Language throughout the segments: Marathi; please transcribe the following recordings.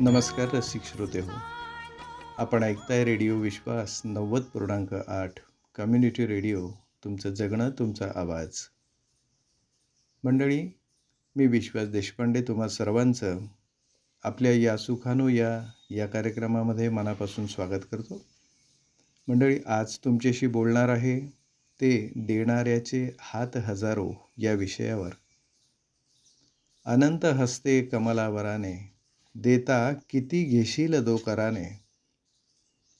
नमस्कार रसिक श्रोते हो. आपण ऐकताय रेडिओ विश्वास नव्वद पूर्णांक आठ कम्युनिटी रेडिओ तुमचं जगणं तुमचा आवाज. मंडळी मी विश्वास देशपांडे तुम्हा सर्वांचं आपल्या या सुखानो या या कार्यक्रमामध्ये मनापासून स्वागत करतो. मंडळी आज तुमच्याशी बोलणार आहे ते देणाऱ्याचे हात हजारो या विषयावर. अनंत हस्ते कमलावराने देता किती घेशील दो कराने?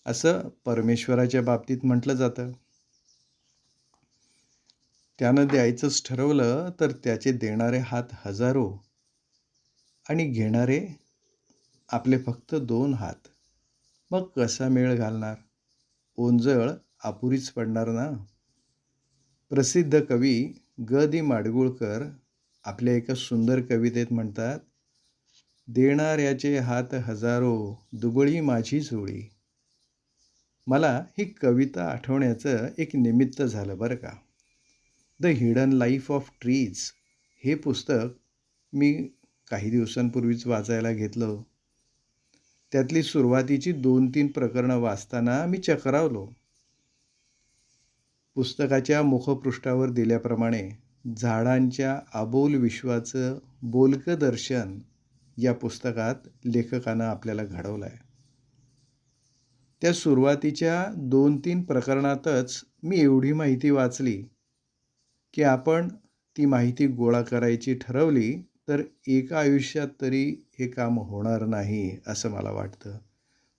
असं परमेश्वराच्या बाबतीत म्हटलं जातं. त्यानं द्यायचंच ठरवलं तर त्याचे देणारे हात हजारो आणि घेणारे आपले फक्त दोन हात. मग कसा मेळ घालणार? ओंजळ अपुरीच पडणार ना? प्रसिद्ध कवी ग. दि. माडगुळकर आपल्या एका सुंदर कवितेत म्हणतात देणाऱ्याचे हात हजारो दुबळी माझी जोडी. मला ही कविता आठवण्याचं एक निमित्त झालं बरं का. The hidden life of trees हे पुस्तक मी काही दिवसांपूर्वीच वाचायला घेतलं. त्यातली सुरुवातीची दोन तीन प्रकरणं वाचताना मी चक्रावलो. पुस्तकाच्या मुखपृष्ठावर दिल्याप्रमाणे झाडांच्या अबोल विश्वाचं बोलकं दर्शन या पुस्तकात लेखकानं आपल्याला घडवलं आहे त्या सुरुवातीच्या दोन तीन प्रकरणातच मी एवढी माहिती वाचली की आपण ती माहिती गोळा करायची ठरवली तर एका आयुष्यात तरी हे काम होणार नाही असं मला वाटतं.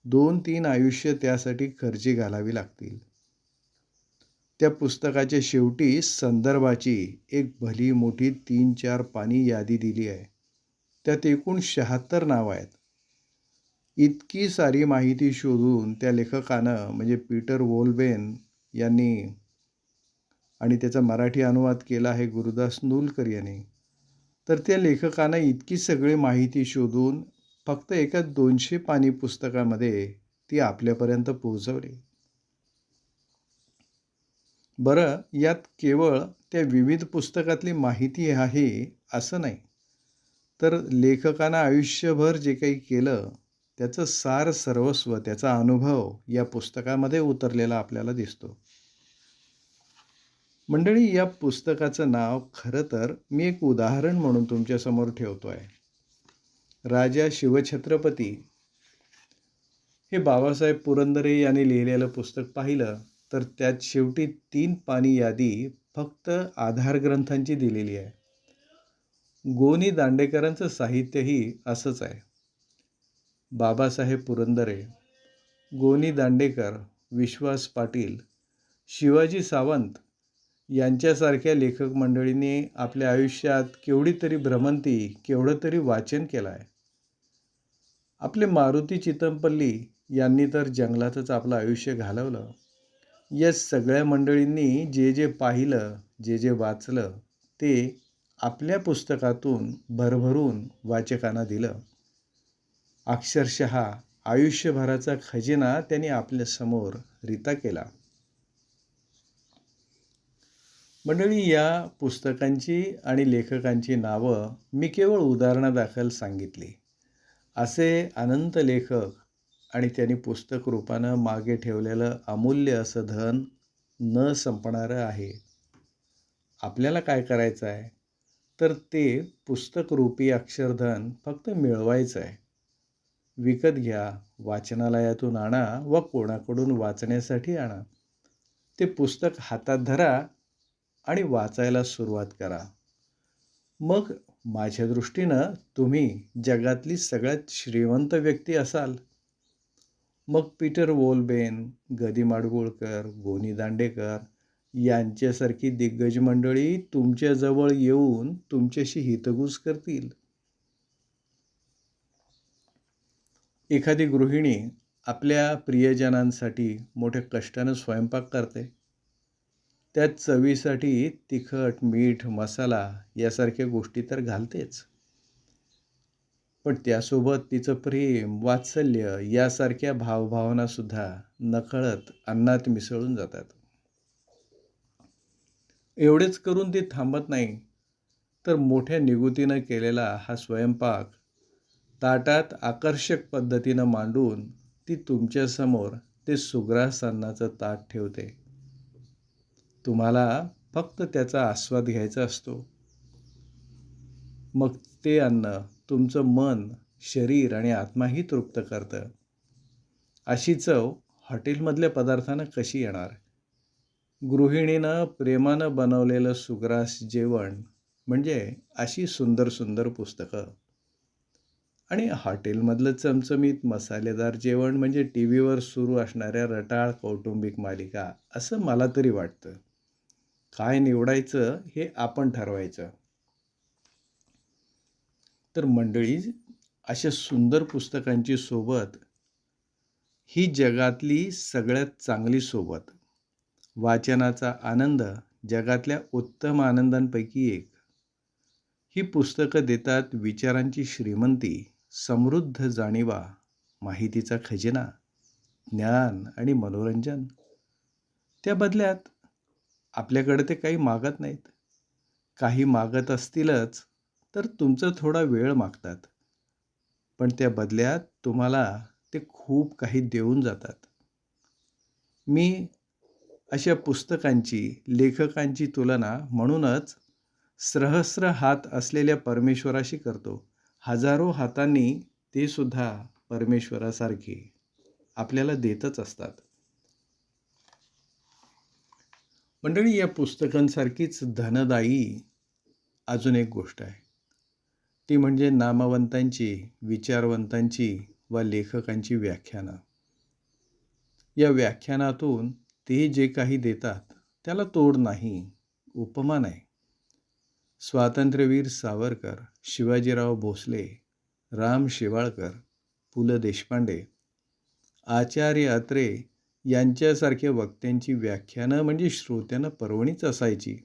दोन तीन आयुष्य त्यासाठी खर्ची घालावी लागतील. त्या पुस्तकाच्या शेवटी संदर्भाची एक भली मोठी तीन चार पानी यादी दिली आहे. त्यात एकूण शहात्तर नावं आहेत. इतकी सारी माहिती शोधून त्या लेखकानं म्हणजे पीटर वोल्बेन यांनी आणि त्याचा मराठी अनुवाद केला आहे गुरुदास नूलकर यांनी. तर त्या लेखकानं इतकी सगळी माहिती शोधून फक्त एका दोनशे पानी पुस्तकामध्ये ती आपल्यापर्यंत पोहोचवली. बरं यात केवळ त्या विविध पुस्तकातली माहिती आहे असं नाही. तर लेखकानं आयुष्यभर जे काही केलं त्याचं सार सर्वस्व त्याचा अनुभव या पुस्तकामध्ये उतरलेला आपल्याला दिसतो. मंडळी या पुस्तकाचं नाव खरं तर मी एक उदाहरण म्हणून तुमच्यासमोर ठेवतो आहे. राजा शिवछत्रपती. हे बाबासाहेब पुरंदरे यांनी लिहिलेलं पुस्तक पाहिलं तर त्यात शेवटी तीन पानी यादी फक्त आधार ग्रंथांची दिलेली आहे. गोनी दांडेकरांचं साहित्यही असंच आहे. बाबासाहेब पुरंदरे गोनी दांडेकर विश्वास पाटील शिवाजी सावंत यांच्यासारख्या लेखक मंडळींनी आपल्या आयुष्यात केवढी तरी भ्रमंती केवढं तरी वाचन केलं आहे आपले मारुती चितमपल्ली यांनी तर जंगलातच आपलं आयुष्य घालवलं. या सगळ्या मंडळींनी जे जे पाहिलं जे जे वाचलं ते आपल्या पुस्तकातून भरभरून वाचकांना दिलं. अक्षरशः आयुष्यभराचा खजिना त्यांनी आपल्यासमोर रिता केला. मंडळी या पुस्तकांची आणि लेखकांची नावं मी केवळ उदाहरणादाखल सांगितली. असे अनंत लेखक आणि त्यांनी पुस्तक रूपानं मागे ठेवलेलं अमूल्य असं धन न संपणारं आहे. आपल्याला काय करायचं आहे तर ते पुस्तकरूपी अक्षरधन फक्त मिळवायचं आहे. विकत घ्या वाचनालयातून आणा व कोणाकडून वाचण्यासाठी आणा. ते पुस्तक हातात धरा आणि वाचायला सुरुवात करा. मग माझ्या दृष्टीनं तुम्ही जगातली सगळ्यात श्रीमंत व्यक्ती असाल. मग पीटर वोलबेन गदी माडगुळकर गोनी दांडेकर यांच्यासारखी दिग्गज मंडळी तुमच्याजवळ येऊन तुमच्याशी हितगुज करतील. एखादी गृहिणी आपल्या प्रियजनांसाठी मोठ्या कष्टानं स्वयंपाक करते. त्या चवीसाठी तिखट मीठ मसाला यासारख्या गोष्टी तर घालतेच. पण त्यासोबत तिचं प्रेम वात्सल्य यासारख्या भावभावनासुद्धा नकळत अन्नात मिसळून जातात. एवढेच करून ती थांबत नाही. तर मोठ्या निगुतीनं केलेला हा स्वयंपाक ताटात आकर्षक पद्धतीनं मांडून ती तुमच्यासमोर ते सुग्रास अन्नाचं ताट ठेवते. तुम्हाला फक्त त्याचा आस्वाद घ्यायचा असतो. मग ते अन्न तुमचं मन शरीर आणि आत्माही तृप्त करतं. अशी चव हॉटेलमधल्या पदार्थानं कशी येणार? गृहिणीनं प्रेमानं बनवलेलं सुग्रास जेवण म्हणजे अशी सुंदर सुंदर पुस्तकं. आणि हॉटेलमधलं चमचमीत मसालेदार जेवण म्हणजे टी व्हीवर सुरू असणाऱ्या रटाळ कौटुंबिक मालिका असं मला तरी वाटतं. काय निवडायचं हे आपण ठरवायचं. तर मंडळी अशा सुंदर पुस्तकांची सोबत ही जगातली सगळ्यात चांगली सोबत वाचनाचा आनंद जगातल्या उत्तम आनंदांपैकी एक. ही पुस्तकं देतात विचारांची श्रीमंती समृद्ध जाणीवा माहितीचा खजिना ज्ञान आणि मनोरंजन. त्या बदल्यात आपल्याकडे ते काही मागत नाहीत. काही मागत असतीलच तर तुमचा थोडा वेळ मागतात. पण त्या बदल्यात तुम्हाला ते खूप काही देऊन जातात. मी अशा पुस्तकांची लेखकांची तुलना म्हणूनच सहस्र हात असलेल्या परमेश्वराशी करतो. हजारो हातांनी ते सुद्धा परमेश्वरासारखे आपल्याला देतच असतात. मंडळी या पुस्तकांसारखीच धनदायी अजून एक गोष्ट आहे. ती म्हणजे नामवंतांची विचारवंतांची व लेखकांची व्याख्यानं. या व्याख्यानातून ते जे काही देतात त्याला तोड नाही उपमा नाही. स्वातंत्र्यवीर सावरकर शिवाजीराव भोसले राम शेवाळकर पु. ल. देशपांडे आचार्य अत्रे यांच्यासारख्या वक्त्यांची व्याख्यानं म्हणजे श्रोत्यांना पर्वणीच असायची.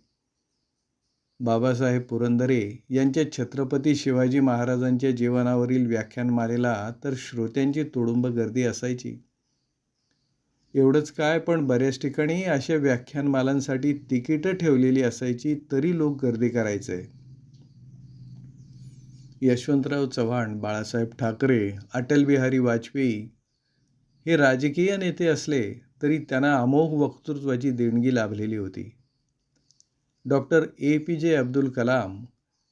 बाबासाहेब पुरंदरे यांच्या छत्रपती शिवाजी महाराजांच्या जीवनावरील व्याख्यानमालेला तर श्रोत्यांची तुडुंब गर्दी असायची. एवढंच काय पण बऱ्याच ठिकाणी अशा व्याख्यानमालांसाठी तिकीटं ठेवलेली असायची तरी लोक गर्दी करायचे. यशवंतराव चव्हाण बाळासाहेब ठाकरे अटल बिहारी वाजपेयी हे राजकीय नेते असले तरी त्यांना अमोघ वक्तृत्वाची देणगी लाभलेली होती. Doctor A. P. J. Abdul Kalam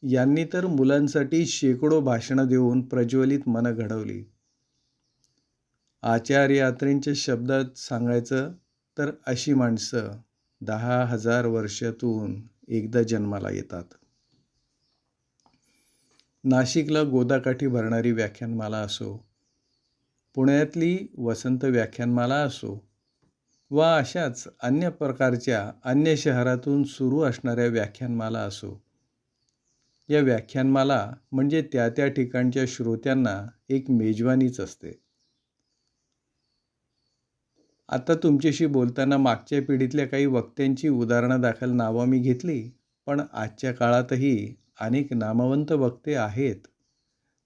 यांनी तर मुलांसाठी शेकडो भाषणं देऊन प्रज्वलित मनं घडवली. आचार्य यात्रेंच्या शब्दात सांगायचं तर अशी माणसं दहा हजार वर्षातून एकदा जन्माला येतात. नाशिकला गोदाकाठी भरणारी व्याख्यानमाला असो पुण्यातली वसंत व्याख्यानमाला असो वा अशाच अन्य प्रकारच्या अन्य शहरातून सुरू असणाऱ्या व्याख्यानमाला असो या व्याख्यानमाला म्हणजे त्या त्या ठिकाणच्या श्रोत्यांना एक मेजवानीच असते. आता तुमच्याशी बोलताना मागच्या पिढीतल्या काही वक्त्यांची उदाहरणादाखल नावं मी घेतली पण आजच्या काळातही अनेक नामवंत वक्ते आहेत.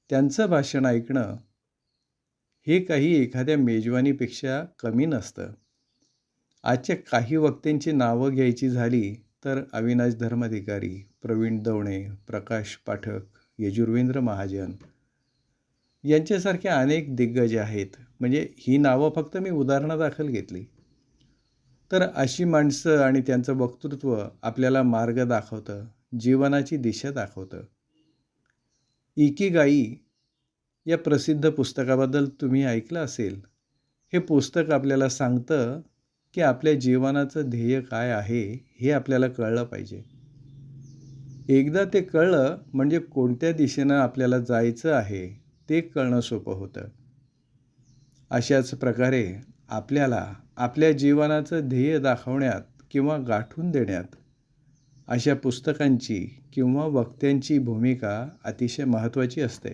त्यांचं भाषण ऐकणं हे काही एखाद्या मेजवानीपेक्षा कमी नसतं. आजच्या काही वक्त्यांची नावं घ्यायची झाली तर अविनाश धर्माधिकारी प्रवीण दवणे प्रकाश पाठक यजुर्वेंद्र महाजन यांच्यासारख्या अनेक दिग्गज आहेत. म्हणजे ही नावं फक्त मी उदाहरणादाखल घेतली. तर अशी माणसं आणि त्यांचं वक्तृत्व आपल्याला मार्ग दाखवतं जीवनाची दिशा दाखवतं. इकिगाई या प्रसिद्ध पुस्तकाबद्दल तुम्ही ऐकलं असेल हे पुस्तक आपल्याला सांगतं की आपल्या जीवनाचं ध्येय काय आहे हे आपल्याला कळलं पाहिजे. एकदा ते कळलं म्हणजे कोणत्या दिशेनं आपल्याला जायचं आहे ते कळणं सोपं होतं. अशाच प्रकारे आपल्याला आपल्या जीवनाचं ध्येय दाखवण्यात किंवा गाठून देण्यात अशा पुस्तकांची किंवा वक्त्यांची भूमिका अतिशय महत्त्वाची असते.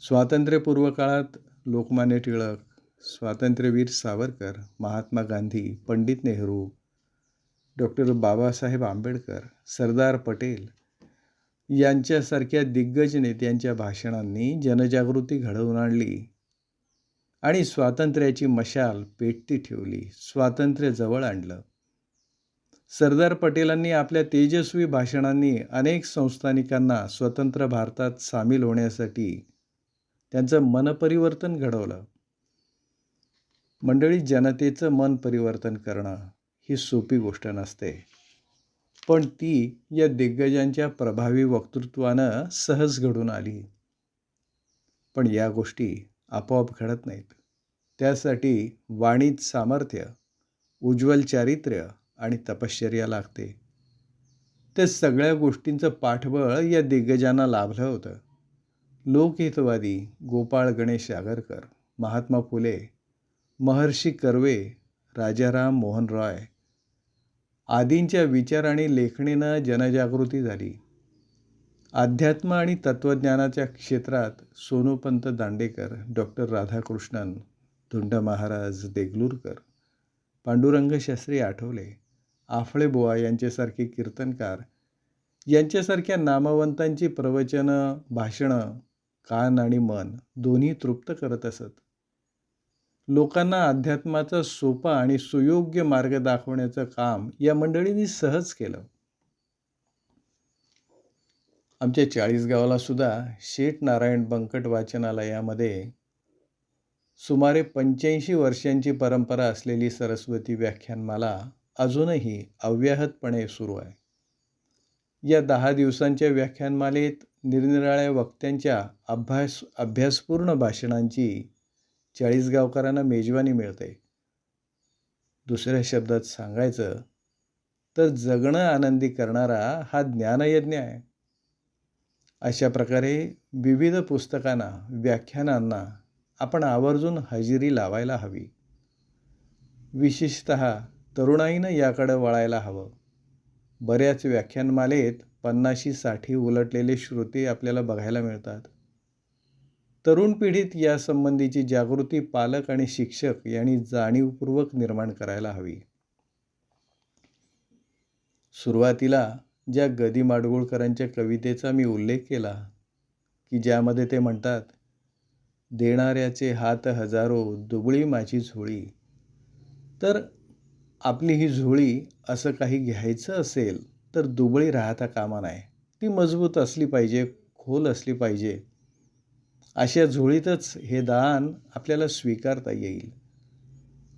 स्वातंत्र्यपूर्व काळात लोकमान्य टिळक स्वातंत्र्यवीर सावरकर महात्मा गांधी पंडित नेहरू डॉक्टर बाबासाहेब आंबेडकर सरदार पटेल यांच्यासारख्या दिग्गज नेत्यांच्या भाषणांनी जनजागृती घडवून आणली आणि स्वातंत्र्याची मशाल पेटती ठेवली स्वातंत्र्य जवळ आणलं. सरदार पटेलांनी आपल्या तेजस्वी भाषणांनी अनेक संस्थानिकांना स्वतंत्र भारतात सामील होण्यासाठी त्यांचं मनपरिवर्तन घडवलं. मंडळी जनतेचं मन परिवर्तन करणं ही सोपी गोष्ट नसते. पण ती या दिग्गजांच्या प्रभावी वक्तृत्वानं सहज घडून आली. पण या गोष्टी आपोआप घडत नाहीत. त्यासाठी वाणीत सामर्थ्य उज्ज्वल चारित्र्य आणि तपश्चर्या लागते. त्या सगळ्या गोष्टींचं पाठबळ या दिग्गजांना लाभलं होतं. लोकहितवादी गोपाळ गणेश आगरकर महात्मा फुले महर्षी कर्वे राजाराम मोहन रॉय आदींच्या विचार आणि लेखणीनं जनजागृती झाली. अध्यात्म आणि तत्त्वज्ञानाच्या क्षेत्रात सोनूपंत दांडेकर डॉक्टर राधाकृष्णन धुंड महाराज देगलूरकर पांडुरंग शास्त्री आठवले आफळे बुवा यांच्यासारखे कीर्तनकार यांच्यासारख्या नामवंतांची प्रवचनं भाषणं कान आणि मन दोन्ही तृप्त करत असत. लोकांना अध्यात्माचा सोपा आणि सुयोग्य मार्ग दाखवण्याचं काम या मंडळींनी सहज केलं. आमच्या चाळीसगावाला सुद्धा शेठ नारायण बंकट वाचनालयामध्ये सुमारे पंच्याऐंशी वर्षांची परंपरा असलेली सरस्वती व्याख्यानमाला अजूनही अव्याहतपणे सुरू आहे. या दहा दिवसांच्या व्याख्यानमालेत निरनिराळ्या वक्त्यांच्या अभ्यास अभ्यासपूर्ण भाषणांची चाळीस गावकऱ्यांना मेजवानी मिळते. दुसऱ्या शब्दात सांगायचं तर जगणं आनंदी करणारा हा ज्ञानयज्ञ आहे. अशा प्रकारे विविध पुस्तकांना व्याख्यानांना आपण आवर्जून हजेरी लावायला हवी. विशेषत तरुणाईनं याकडं वळायला हवं. बऱ्याच व्याख्यानमालेत पन्नाशी साठी उलटलेले श्रोते आपल्याला बघायला मिळतात. तरुण पिढीत यासंबंधीची जागृती पालक आणि शिक्षक यांनी जाणीवपूर्वक निर्माण करायला हवी. सुरुवातीला ज्या गदी माडगुळकरांच्या कवितेचा मी उल्लेख केला की ज्यामध्ये ते म्हणतात देणाऱ्याचे हात हजारो दुबळी माझी झोळी. तर आपली ही झोळी असं काही घ्यायचं असेल तर दुबळी राहता कामा नाही ती मजबूत असली पाहिजे खोल असली पाहिजे. अशा झोळीतच हे दान आपल्याला स्वीकारता येईल.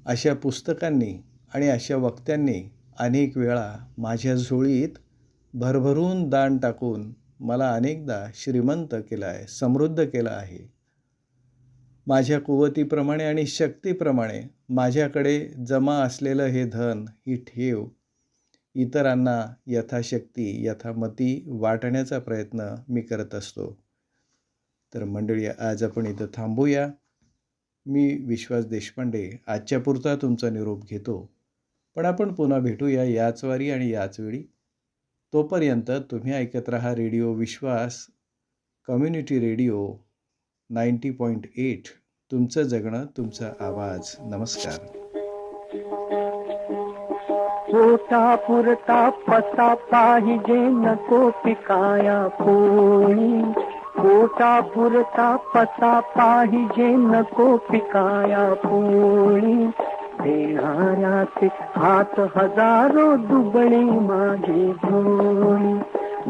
अशा पुस्तकांनी आणि अशा वक्त्यांनी अनेक वेळा माझ्या झोळीत भरभरून दान टाकून मला अनेकदा श्रीमंत केलं आहे समृद्ध केलं आहे. माझ्या कुवतीप्रमाणे आणि शक्तीप्रमाणे माझ्याकडे जमा असलेलं हे धन ही ठेव इतरांना यथाशक्ती यथामती वाटण्याचा प्रयत्न मी करत असतो. तर मंडळी आज आपण इथं थांबूया. मी विश्वास देशपांडे आजच्या पुरता तुमचा निरोप घेतो. पण आपण पुन्हा भेटूया याच वारी आणि याच वेळी. तोपर्यंत तुम्ही ऐकत राहा radio Vishwas community radio ninety point eight. तुमचं जगणं तुमचा आवाज. नमस्कार. होता पुरता पसा पाहिजे नको पिकाया पोळी पोटा पुरता पसा पाहिजे नको पिकाया पोळी देणाऱ्याचे हात हजारो दुबळी माझे झोळी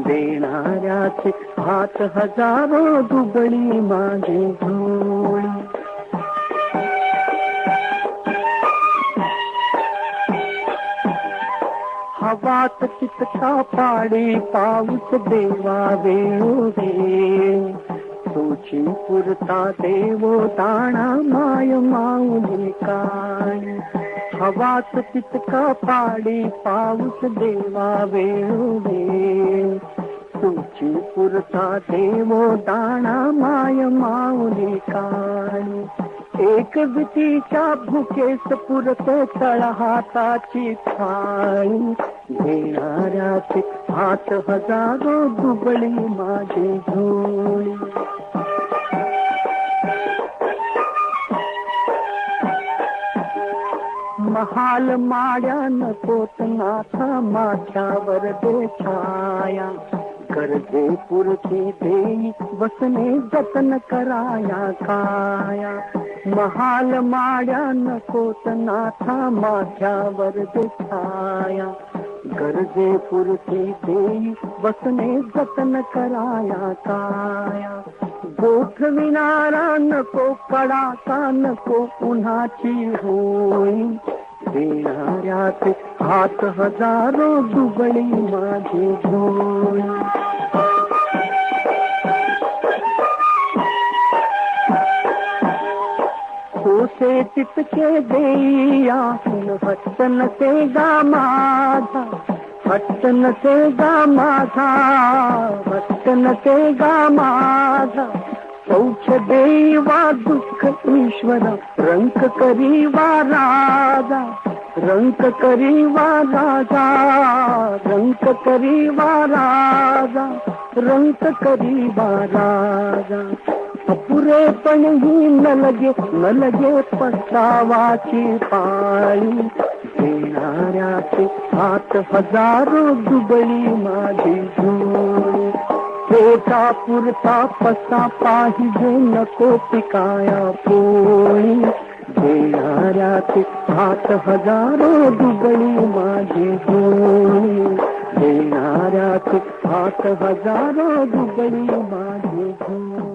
देणाऱ्याचे हात हजारो दुबळी माझे झोळी पात किथा फाड़े पाउस देवा वेणो रे सोची पुरता देवो दाणा माय माऊली कान। हवास पितका पाडी पाउस देवा वेणो रे सोची पुरता देवो दाणा माय माऊली कान। एक भीतीच्या भुकेस पुरत तळ हाताची थाळी देणाऱ्याचे हात हजारो दुबळी माझे झोळी महाल माड्या नकोत नाथा माझ्यावर दे छाया. गरजे पुरती देई बसने जतन कराया काया महाल माड्या नकोत नाथा माझ्यावर छाया गरजे पुरती देई बसने जतन कराया काया गोठविणारा नको कडाका नको उन्हाची होई। देणाऱ्याचे हात हजारो दुबळी माझी भोई कोसे तितके देईया फटन से गा माझा फटन से गा माझा फटन से गा माझा सौच देवा दुःख ईश्वर रंक करी वा राजा रंक करी वा राजा रंक करी वा राजा रंक करी वा राजा। अपुरेपण ही न लगे न लगे पसावाची पाळी. देणाऱ्याचे हात हजारो दुबळी माझी जोडी पोटा पुरता पसा पाहिजे नको पिकाया पोळी. देणाऱ्याचे हात हजारो दुबळी माझी जोडी देणाऱ्याचे हात हजारो दुबळी माझी जोडी